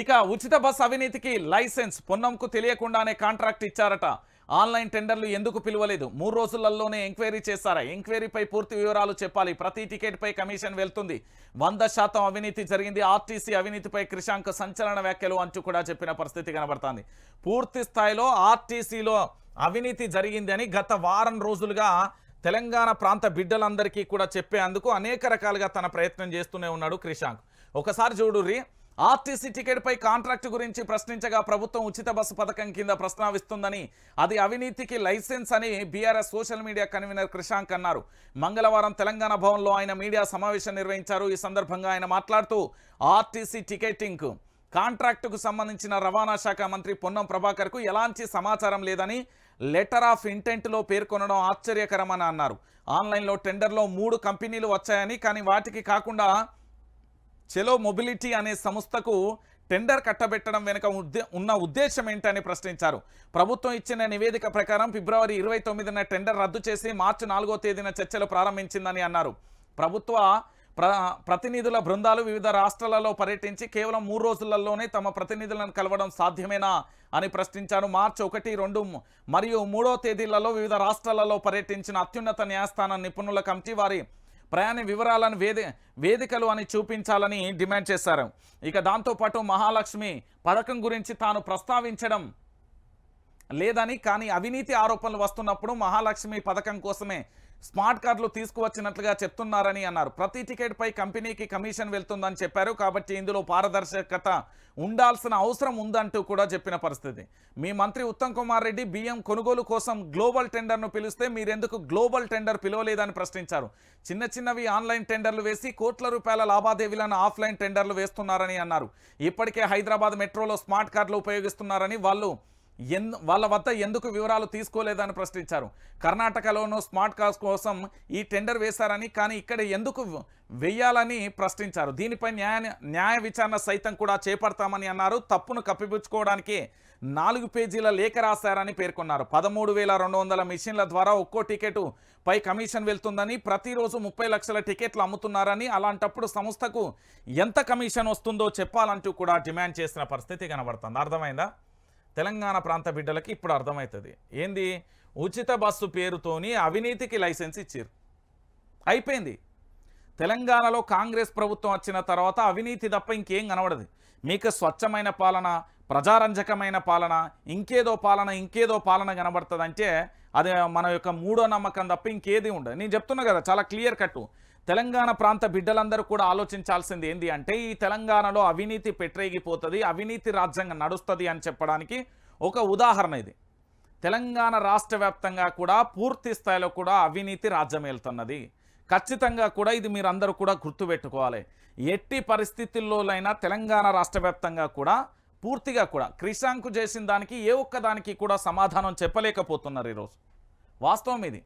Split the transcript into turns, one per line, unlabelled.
ఇక ఉచిత బస్ అవినీతికి లైసెన్స్ పొన్నంకు తెలియకుండానే కాంట్రాక్ట్ ఇచ్చారట. ఆన్లైన్ టెండర్లు ఎందుకు పిలువలేదు? మూడు రోజులలోనే ఎంక్వైరీ చేశారా? ఎంక్వైరీపై పూర్తి వివరాలు చెప్పాలి. ప్రతి టికెట్పై కమిషన్ వెళ్తుంది. వంద శాతం అవినీతి జరిగింది. ఆర్టీసీ అవినీతిపై క్రిషాంక్ సంచలన వ్యాఖ్యలు అంటూ కూడా చెప్పిన పరిస్థితి కనబడుతుంది. పూర్తి స్థాయిలో ఆర్టీసీలో అవినీతి జరిగిందని గత వారం రోజులుగా తెలంగాణ ప్రాంత బిడ్డలందరికీ కూడా చెప్పేందుకు అనేక రకాలుగా తన ప్రయత్నం చేస్తూనే ఉన్నాడు క్రిషాంక్ ఒకసారి చూడుర్రి ఆర్టీసీ టికెట్పై కాంట్రాక్ట్ గురించి ప్రశ్నించగా ప్రభుత్వం ఉచిత బస్సు పథకం కింద ప్రస్తావిస్తుందని అది అవినీతికి లైసెన్స్ అని BRS social media convener Krishank అన్నారు. మంగళవారం తెలంగాణ భవన్లో ఆయన మీడియా సమావేశం నిర్వహించారు. ఈ సందర్భంగా ఆయన మాట్లాడుతూ ఆర్టీసీ టికెటింగ్ కాంట్రాక్టుకు సంబంధించిన రవాణా శాఖ మంత్రి పొన్నం ప్రభాకర్కు ఎలాంటి సమాచారం లేదని లెటర్ ఆఫ్ ఇంటెంట్లో పేర్కొనడం ఆశ్చర్యకరమని అన్నారు. ఆన్లైన్లో టెండర్లో మూడు కంపెనీలు వచ్చాయని కానీ వాటికి కాకుండా చెలో మొబిలిటీ అనే సంస్థకు టెండర్ కట్టబెట్టడం వెనుక ఉన్న ఉద్దేశం ఏంటని ప్రశ్నించారు. ప్రభుత్వం ఇచ్చిన నివేదిక ప్రకారం ఫిబ్రవరి ఇరవై తొమ్మిదిన టెండర్ రద్దు చేసి మార్చి నాలుగో తేదీన చర్చలు ప్రారంభించిందని అన్నారు. ప్రభుత్వ ప్ర ప్రతినిధుల బృందాలు వివిధ రాష్ట్రాలలో పర్యటించి కేవలం మూడు రోజులలోనే తమ ప్రతినిధులను కలవడం సాధ్యమేనా అని ప్రశ్నించారు. మార్చి ఒకటి రెండు మరియు మూడో తేదీలలో వివిధ రాష్ట్రాలలో పర్యటించిన అత్యున్నత న్యాయస్థానం నిపుణుల కమిటీ వారి ప్రయాణ వివరాలను వేది వేదికలు అని చూపించాలని డిమాండ్ చేశారు. ఇక దాంతోపాటు మహాలక్ష్మి పథకం గురించి తాను ప్రస్తావించడం లేదని కానీ అవినీతి ఆరోపణలు వస్తున్నప్పుడు మహాలక్ష్మి పథకం కోసమే స్మార్ట్ కార్డులు తీసుకువచ్చినట్లుగా చెప్తున్నారని అన్నారు. ప్రతి టికెట్పై కంపెనీకి కమిషన్ వెళ్తుందని చెప్పారు. కాబట్టి ఇందులో పారదర్శకత ఉండాల్సిన అవసరం ఉందంటూ కూడా చెప్పిన పరిస్థితి. మీ మంత్రి ఉత్తమ్ కుమార్ రెడ్డి బియ్యం కొనుగోలు కోసం గ్లోబల్ టెండర్ను పిలిస్తే మీరెందుకు గ్లోబల్ టెండర్ పిలవలేదని ప్రశ్నించారు. చిన్న చిన్నవి ఆన్లైన్ టెండర్లు వేసి కోట్ల రూపాయల లావాదేవీలను ఆఫ్లైన్ టెండర్లు వేస్తున్నారని అన్నారు. ఇప్పటికే హైదరాబాద్ మెట్రోలో స్మార్ట్ కార్డులు ఉపయోగిస్తున్నారని వాళ్ళు వాళ్ళ వద్ద ఎందుకు వివరాలు తీసుకోలేదని ప్రశ్నించారు. కర్ణాటకలోనూ స్మార్ట్ కార్స్ కోసం ఈ టెండర్ వేశారని కానీ ఇక్కడ ఎందుకు వెయ్యాలని ప్రశ్నించారు. దీనిపై న్యాయ న్యాయ విచారణ సైతం కూడా చేపడతామని అన్నారు. తప్పును కప్పిపుచ్చుకోవడానికి నాలుగు పేజీల లేఖ రాశారని పేర్కొన్నారు. పదమూడు వేల రెండు వందల మిషన్ల ద్వారా ఒక్కో టికెట్ పై కమిషన్ వెళ్తుందని ప్రతిరోజు ముప్పై లక్షల టికెట్లు అమ్ముతున్నారని అలాంటప్పుడు సంస్థకు ఎంత కమిషన్ వస్తుందో చెప్పాలంటూ కూడా డిమాండ్ చేసిన పరిస్థితి కనబడుతుంది. అర్థమైందా? తెలంగాణ ప్రాంత బిడ్డలకి ఇప్పుడు అర్థమవుతుంది ఏంది? ఉచిత బస్సు పేరుతోని అవినీతికి లైసెన్స్ ఇచ్చారు అయిపోయింది. తెలంగాణలో కాంగ్రెస్ ప్రభుత్వం వచ్చిన తర్వాత అవినీతి తప్ప ఇంకేం కనబడదు. మీకు స్వచ్ఛమైన పాలన ప్రజారంజకమైన పాలన ఇంకేదో పాలన ఇంకేదో పాలన కనబడుతుందంటే అది మన యొక్క మూడో నమ్మకం తప్ప ఇంకేది ఉండదు. నేను చెప్తున్నా కదా చాలా క్లియర్ కట్టు. తెలంగాణ ప్రాంత బిడ్డలందరూ కూడా ఆలోచించాల్సింది ఏంది అంటే ఈ తెలంగాణలో అవినీతి పెట్టరేగిపోతుంది అవినీతి రాజ్యాంగం నడుస్తుంది అని చెప్పడానికి ఒక ఉదాహరణ ఇది. తెలంగాణ రాష్ట్ర కూడా పూర్తి స్థాయిలో కూడా అవినీతి రాజ్యమేలుతున్నది ఖచ్చితంగా కూడా ఇది మీరందరూ కూడా గుర్తుపెట్టుకోవాలి. ఎట్టి పరిస్థితుల్లోనైనా తెలంగాణ రాష్ట్ర కూడా పూర్తిగా కూడా క్రిషాంకు చేసిన దానికి ఏ ఒక్కదానికి కూడా సమాధానం చెప్పలేకపోతున్నారు ఈరోజు. వాస్తవం ఇది.